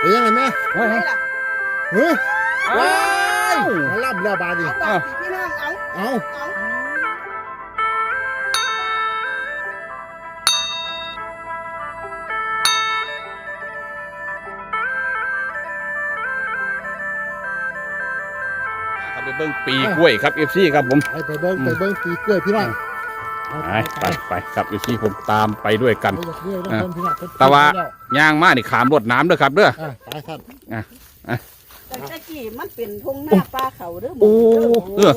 เป็นยังไงแม่เฮ้ยไหนล่ะเฮ้ยว้ามาล่ำแล้วบาดนีเอาบาดสิพี่น้องเอาเอาเอาครับไปเบิ้งปีกล้วยครับเอฟซีครับผม ไปไปเบิ้งไปเบิ้งตีกล้วยพี่น้อง ไปไปไปครับเอฟซีผมตามไปด้วยกันไปเรื่อยๆนะคนพี่น้องเพิ่นแต่ว่าเพิ่นย่างมานี่ขามรวดน้ำเด้อครับเด้ออะไปครับแต่ตะกี้มันเป็นทุ่งหน้าป่าเขาเด้อหมโอ้เด้อเออ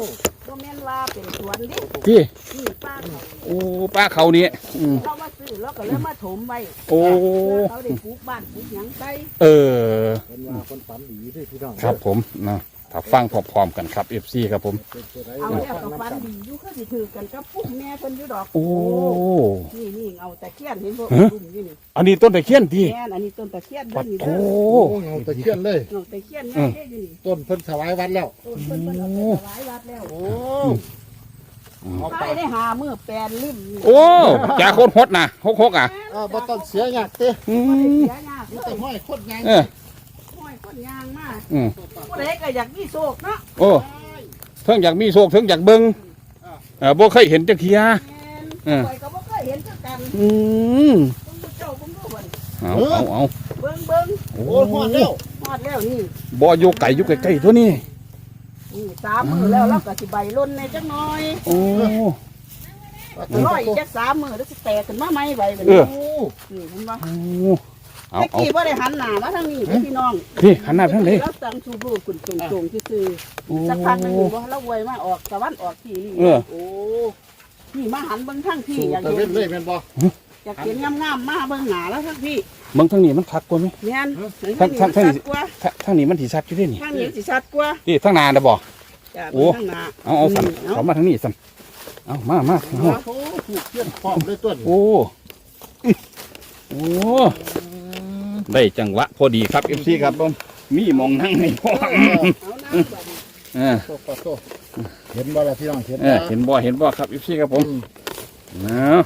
บ่แม่นว่าเป็นสวนดิพี่นี่ป่าเขาโอ้ป้าเขานี่อืมเรามาซื้อแล้วก็เลยมาถมไว้โอ้เพื่อเขาได้ปลูกบ้านปลูกหยังไปเออเป็นว่าคนฝันดีด้วยพี่น้องครับผมนะ ถ้าฟังพร้อมๆกันครับเอฟซีครับผมเป็นตัวใดเอาฟัแล้วงก็น้ำฟันกันดีอยู่คือสิถือกันกับปุ๊กแม่เพิ่นอยู่ดอกโอ้ นี่นี่เอาตะเคียนเห็นบ่ฮะ ดุ่มอยู่นี่อันนี้ต้นตะเคียนที่แม่นอันนี้ต้นตะเคียนปัเด้อดนี่โถ เด้อโอ้เงาตะเคียนเลย เอาตะเคียนใหญ่เด้ออยู่นี่ต้นเพิ่นถวายวัดแล้ว ต้นเพิ่นเพิ่นเอาไปถวายวัดแล้วโอ้เอาไปไปได้หามือแปลนริมโอ้จ่าโคตรฮดนะฮกฮกๆอะอ่าบ่ต้องเสียหยักเต้อืบ่ได้มเสียยากนี่เลแต่ยห้อยโคตรใหญ่เออ ห้อยคนยางมา อืมผู้ใดก็อยากมีโชคเนาะโอ้เทิงอยากมีโศกเทิงอยากเบิ้งเออบ่เคยเห็นจักเทียแม่นข่อยก็บ่เคยเห็นคือกันอืมเบิ่งเจ้าเบิ่งดูเบิ่งเอาเอาเอาเบิ่งเบิ่งโอ้โอ้ยฮอดแล้วฮอดแล้วนี่บ่อยู่ไก่อยู่ใกล้ๆตัวนี้นี่สามมือแล้วเราก็สิใบล้นในจักหน่อยโอ้ ร้อยจักสามมือแล้วสิแตกขึ้นมาใหม่ใบแบบเอนี้อนี่เห็นบ่โอ้ เอาตะเอากี้บ่ได้หันหน้ามาทางนี้เด้อพี่น้องพี่หันหน้าไปทางไหน เราตั้งชูรูปขึ้นตรงๆซื่อโอ้ๆสักพักหนึงนี่บ่เราไวยมาออกตะวันออกที่นี่เออ โอ้นี่มาหันเบิ่งทางที่สู่อยากตะเห็เวนนเลยแม่นบ่อยากเห็นงามๆมาเบิ่งหน้าแล้วทางพี่เบิ่งทางนี้มันคักกว่าไหม แม่นทางทางทางนี้ชัดกว่าทาทางนี้มันสิชัดอยู่เด้นี่ทางนี้สิชัดกว่านี่ทางหน้าน่ะบ่ จ้ะโอ้ เบิ่งทางหน้าเอาเอาสั่นเอาเขามาทางนี้สั่นเอามามาเอาโอ้ถูกเทียนพร้อมเลยต้นโอ้อื้อโอ้ ได้จังหวะพอดีครับ FC ครับผมมีหมองนั่งให้พ่อเอาน้ำบัดนี้เออโตโตโตเห็นบ่ล่ะพี่น้องเห็นเอบ่อเห็นบ่เห็นบ่ครับ FC ครับผมอืมเนาะ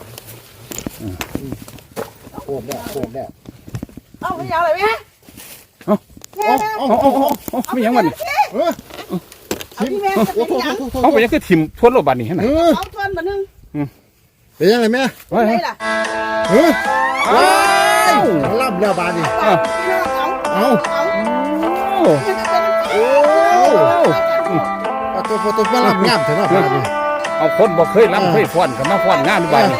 โค้งแล้วโค้งแล้วเอาไปเอาเลยไหมเอาเอาเอาเอาเอาเอาไม่ยังมันเออเอาที่แม่จะโอ้เป็นโหหยังโอ้โหเอาไปยังคือถิ่มทวนโลบันนี่ให้หน่เออยอเอาทวนมาหนึ่งเป็นยังไงแม่ไว้ไหนให้ล่ะเฮ้ยว้าวมาล่ำแล้วบาดนีเอาพี่น้องเอาเอาเอาโอ้โอ้เอาตัวตัวตัวมาล่ำงามเถอะเนาะบาดนีเอาคนบ่เคยรับเคยฟ้อนกับมาฟ้อนงานบัดนี่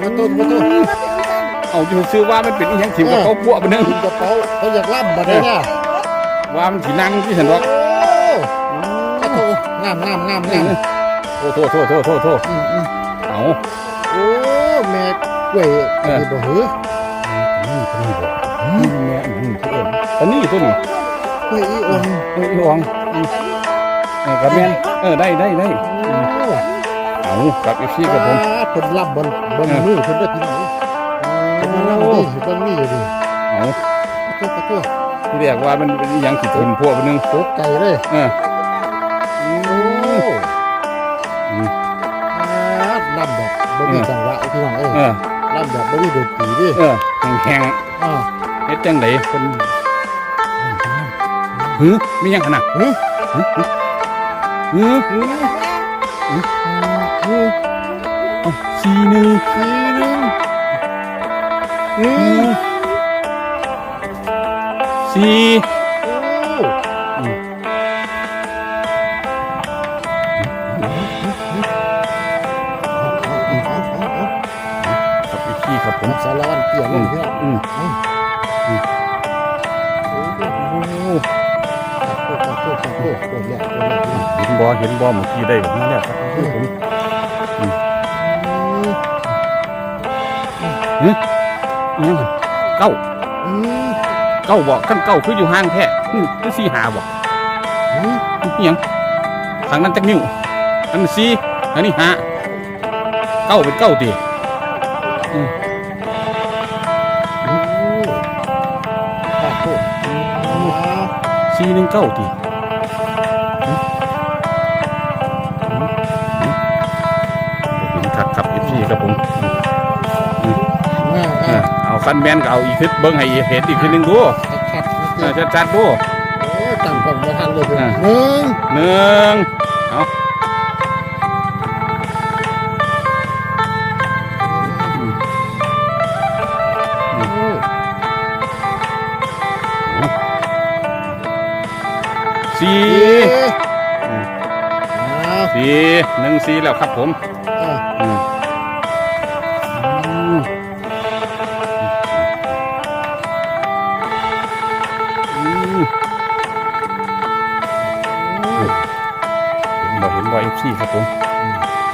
มาต้นมาต้นเอาอยู่ซื้อว่ามันเป็นอีหยังถิ่มกับเขาพวกมันนึงกระเป๋าเขาอยากล่ำบาดนีเนี่ยว่ามันสินั่งที่ฉันว่าโอ้โหงามงามงามงามโอ้โทษโทษโทษโทษโทษอืมอืมเอาโอ้แม่กล้วยอันนี้บ่หือ นี่ตัวนี้บ่นี่แม่นี่ตัวเอิ้นอันนี้ตัวนี้กล้วยอีองเอ้ยอีหวงเออกับแม่นเออได้ได้ได้โอ้เอากับอีซี่กับผมเพิ่นล่ำบนบนมือเพิ่นได้ที่ไหนเพิ่นล่ำนี่เพิ่นมีอยู่ดิเอาตัวตัวที่เรียกว่ามันเป็นอีหยังสิถิ่มพวกมันนึงตกใจเลยเออโอ้อืมล่ำแบบบ่มีจังหวะพี่น้องเอ้ยเออ ล่ำแบบบ่มีดนตรีดิเออแห้งอ่าๆเฮ็ดจังไดเพิ่นหือมีหยังขนาดหือหือหือหือสีหนึ่งทีนึงหืหืออสี่ เนี่ยโอ้โหเห็นบ่เห็นบ่เมื่อกี้ได้แบบนั้นแหละครับผมอิหยังหั่นเก้าเก้าบ่ขั้นเก้าคืออยู่ห่างแท้คือสี่หาบ่อืมอิหยังทางนั้นจักนิ้วอันสี่อันนี้ห้าเก้าเป็นเก้าติโอ้โตอ่าสี่หนึ่งเก้าติ อ่าเออ่าอเอาคันแมนก็เอาอีกทึดเบิ้งให้เห็นอีกทีหนึงดูชัดๆๆเออชัดๆดูโอ้ตั้งกล้องมาทันเลยเพื่อนอ่าหนึ่งหนึ่งเอาอืมโอ้สี่อ่าสี่หนึ่งสี่แล้วครับผม บ่เห็นบ่เอฟซีครับผม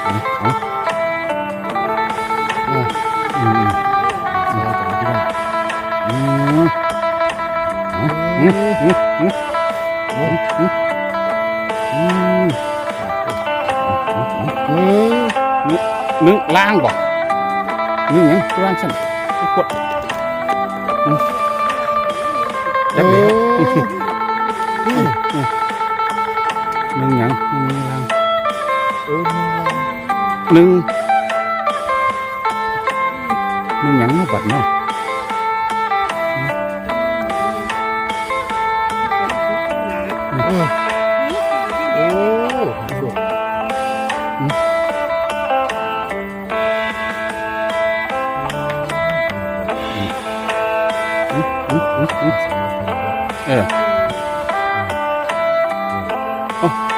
อืมเอาอ่าอืมใส่กันพี่น้องอืมอืมอืมอืมอืมโอ้อืมอืมหนึ่งนึ่งล้างบ่นึ่งยังล้างสั่นกดอืมจักโอ้เลย นึ่งหยังนึ่งล้างหนึ่งหนึ่งหนึ่งหยังเนาะบัดเนาะอ่าโอ้เออ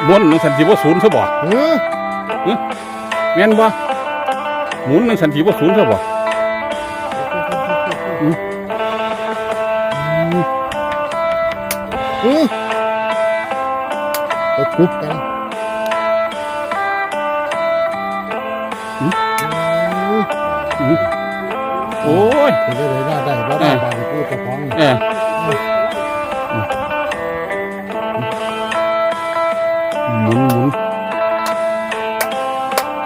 ม้วนหนึ่งสันติบ่ศูนย์ซะบ่เออแม่นบ่หมุนหนึ่งสันติบ่ศูนย์ซะบ่เออไปทุบกันอืมอืมโอ้ยเห็นได้เลยหน้าได้ว่าได้บาลีพูดกับของเออ หมุนหมุน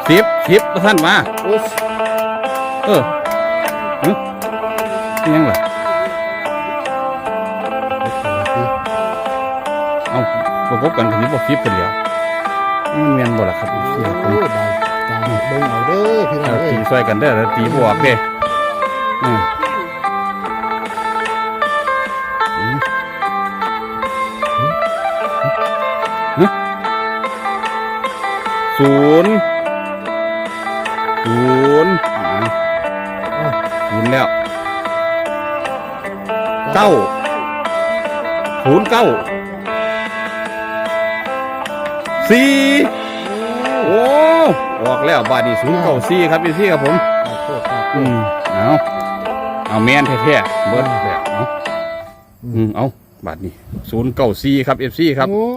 สิบสิบท่านมาโอ้เออหึเป็นยังไงเอาประกบกันถึงบอกสิบคนเดียวมันแมนบ่ล่ะครับพี่โอ้ครับผมได้ตามเบิ่งเอาเด้อพี่น้อเอางเอ้ตียช่วยกันเด้อแล้วตีบวกเด้อืมอืมหึ ศูนย์ศูนย์อ่าศูนย์แล้วเก้าศูนย์เก้าสี่โอ้ออกแล้วบาทนี้ศูนย์เก้าสี่ครับพี่ซี่ครับผมขอโทษครับอืมเอาเอาแมนแท้ๆเบิดแล้วเอาอืมเอาบาทนี้ศูนย์เก้าสี่ครับเอฟซีครับโอ้